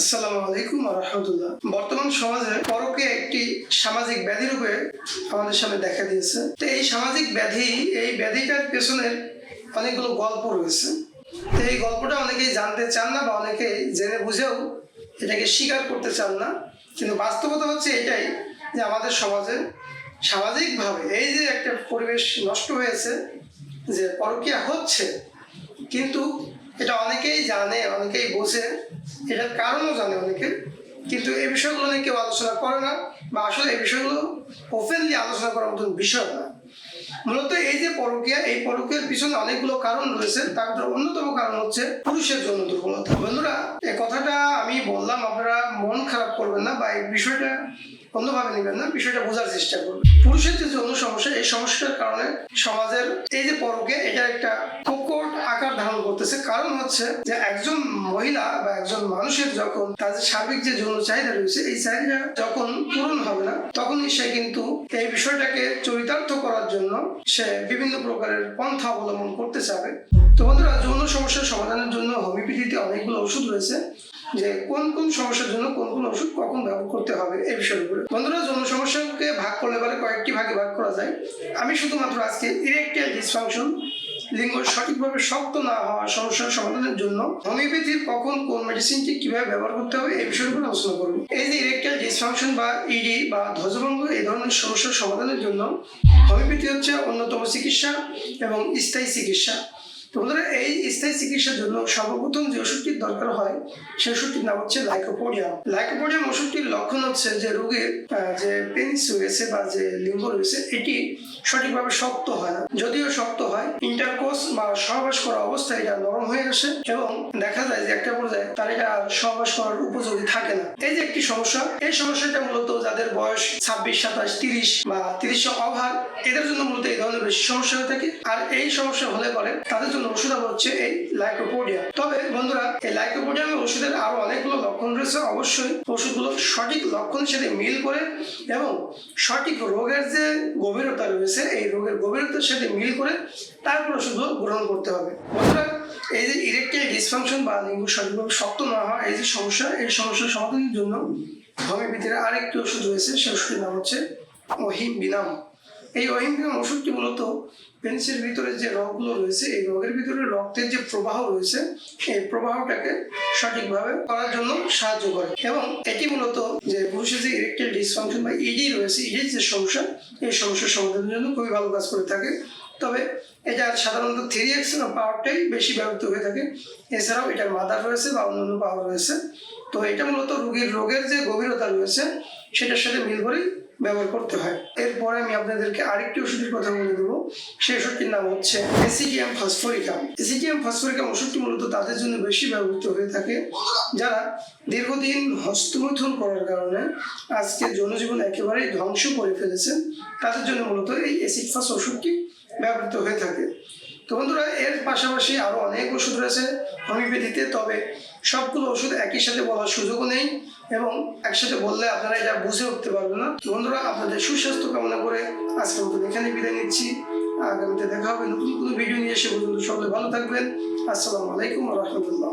আসসালামু আলাইকুম রহমতুল্লাহ। বর্তমান সমাজে পরকে একটি সামাজিক ব্যাধি রূপে আমাদের সামনে দেখা দিয়েছে। তো এই সামাজিক ব্যাধি, এই ব্যাধিটার পেছনের অনেকগুলো গল্প রয়েছে। তো এই গল্পটা অনেকেই জানতে চান না বা অনেকেই জেনে বুঝেও এটাকে স্বীকার করতে চান না। কিন্তু বাস্তবতা হচ্ছে এটাই যে আমাদের সমাজে সামাজিকভাবে এই যে একটা পরিবেশ নষ্ট হয়েছে যে পরকীয়া হচ্ছে, কিন্তু এটা অনেকেই জানে, অনেকেই বোঝে। এটার কারণও জানে অনেকে, কিন্তু এই বিষয়গুলো নিয়ে কেউ আলোচনা করে না বা আসলে এই বিষয়গুলো ওপেনলি আলোচনা করার মতন বিষয় না। মূলত এই যে পরকীয়া, এই পরকীয়ার পিছনে অনেকগুলো কারণ রয়েছে, তার অন্যতম কারণ হচ্ছে পুরুষের জন্য দুর্বলতা। বন্ধুরা এই কথাটা আমি বললাম, আপনারা মন খারাপ করবেন না বা এই বিষয়টা অন্যভাবে নেবেন না, বিষয়টা বোঝার চেষ্টা করবেন। পুরুষের যে যৌন সমস্যা, এই সমস্যার কারণে সমাজের এই যে পরকে, এটা একটা প্রকট আকার ধারণ করতেছে। কারণ হচ্ছে যে একজন মহিলা বা একজন মানুষের যখন তাদের সার্বিক যে যৌন চাহিদা রয়েছে, এই চাহিদা যখন পূরণ হবে না, তখনই সে কিন্তু এই বিষয়টাকে চরিতার্থ করার জন্য সে বিভিন্ন প্রকারের পন্থা অবলম্বন করতে চাবে। তো বন্ধুরা, যৌন সমস্যার সমাধানের জন্য হোমিওপ্যাথিতে অনেকগুলো ওষুধ রয়েছে। যে কোন কোন সমস্যার জন্য কোন কোন ওষুধ কখন ব্যবহার করতে হবে এই বিষয়ের উপরে। বন্ধুরা যৌন সমস্যাকে ভাগ করলে পারে কয়েকটি ভাগে ভাগ করা যায়। আমি শুধুমাত্র আজকে ইরেকটাইল ডিসফাংশন লিঙ্গ সঠিকভাবে শক্ত না হওয়া সমস্যার সমাধানের জন্য হোমিওপ্যাথির কখন কোন মেডিসিনটি কীভাবে ব্যবহার করতে হবে এই বিষয়ের উপর আলোচনা করব। এই যে ইরেকটাইল ডিসফাংশন বা ইডি বা ধ্বজভঙ্গ, এই ধরনের সমস্যার সমাধানের জন্য হোমিওপ্যাথি হচ্ছে অন্যতম চিকিৎসা এবং স্থায়ী চিকিৎসা। বন্ধুরা এই স্থায়ী চিকিৎসার জন্য সর্বপ্রথম যে ওষুধটির দরকার হয়, সেই ওষুধটির নাম হচ্ছে লাইকোপোডিয়াম। লাইকোপোডিয়াম ওষুধটির লক্ষণ হচ্ছে যে রোগীর যে পেনিস রয়েছে বা যে লিঙ্গ রয়েছে, এটি সঠিকভাবে শক্ত হয় না। যদিও শক্ত হয়, ইন্টারকোর্স বা সহবাস করা অবস্থায় এটা নরম হয়ে আসে এবং দেখা যায় যে একটা পর্যায়ে তার এটা সহবাস করার উপযোগী থাকে না। এই যে একটি সমস্যা, এই সমস্যাটা মূলত যাদের বয়স ছাব্বিশ, সাতাশ, তিরিশ বা তিরিশ অভাব, এদের জন্য মূলত এই ধরনের বেশি সমস্যা হয়ে থাকে। আর এই সমস্যা হলে পরে তাদের জন্য ওষুধ হবে হচ্ছে এই লাইকোপোডিয়া তবে বন্ধুরা, এই লাইকোপোডিয়ামের ওষুধের আরও অনেকগুলো লক্ষণ রয়েছে। অবশ্যই ওষুধগুলো সঠিক লক্ষণের সাথে মিল করে এবং সঠিক রোগের যে গভীরতা রয়েছে, এই রোগের গভীরতার সাথে মিল করে তারপর ওষুধগুলো গ্রহণ করতে হবে। বন্ধুরা, এই যে ইরেকটাইল ডিসফাংশন বা লিঙ্গ সঠিকভাবে শক্ত না হওয়া এই যে সমস্যা, এই সমস্যার সমাধানের জন্য হোমিওপ্যাথির আরেকটি ওষুধ রয়েছে সেই ওষুধের নাম হচ্ছে অহিম বিনাম। এই অহিম বিনাম ওষুধটি মূলত পেনিসের ভিতরে যে রগগুলো রয়েছে, এই রগের ভিতরে রক্তের যে প্রবাহ রয়েছে, এই প্রবাহটাকে সঠিকভাবে করার জন্য সাহায্য করে। এবং এটি মূলত যে পুরুষের যে ইরেকটাইল ডিসফাংশন বা ইডি রয়েছে ইডির যে সমস্যা, এই সমস্যার সমাধানের জন্য খুবই ভালো কাজ করে থাকে। তবে এটা সাধারণত থ্রি এক্স পাওয়ারটাই বেশি ব্যবহৃত হয়ে থাকে। এছাড়াও এটার মাদার রয়েছে বা অন্যান্য পাওয়ার রয়েছে। তো এটা মূলত রোগীর রোগের যে গভীরতা রয়েছে, সেটার সাথে মিল করেই ব্যবহার করতে হয়। এরপরে আমি আপনাদেরকে আরেকটি ওষুধের কথা বলে দেবো। সেই ওষুধটির নাম হচ্ছে এসিডিয়াম ফসফরিকাম। এসিডিয়াম ফসফরিকাম ওষুধটি মূলত তাদের জন্য বেশি ব্যবহৃত হয়ে থাকে। যারা দীর্ঘদিন হস্তমৈথুন করার কারণে আজকে জনজীবন একেবারেই ধ্বংস করে ফেলেছেন, তাদের জন্য মূলত এই অ্যাসিড ফাস ওষুধটি ব্যবহৃত হয়ে থাকে। তো বন্ধুরা, এর পাশাপাশি আরও অনেক ওষুধ রয়েছে হোমিওপ্যাথিতে, তবে সবগুলো ওষুধ একই সাথে বলার সুযোগও নেই এবং একসাথে বললে আপনারা এটা বুঝে উঠতে পারবেন না। তো বন্ধুরা, আপনাদের সুস্বাস্থ্য কামনা করে আজকের মতন এখানে বিদায় নিচ্ছি। আগামীতে দেখা হবে নতুন কোনো ভিডিও নিয়ে এসে পর্যন্ত সকলে ভালো থাকবেন। আসসালামু আলাইকুম রহমতুল্লাহ।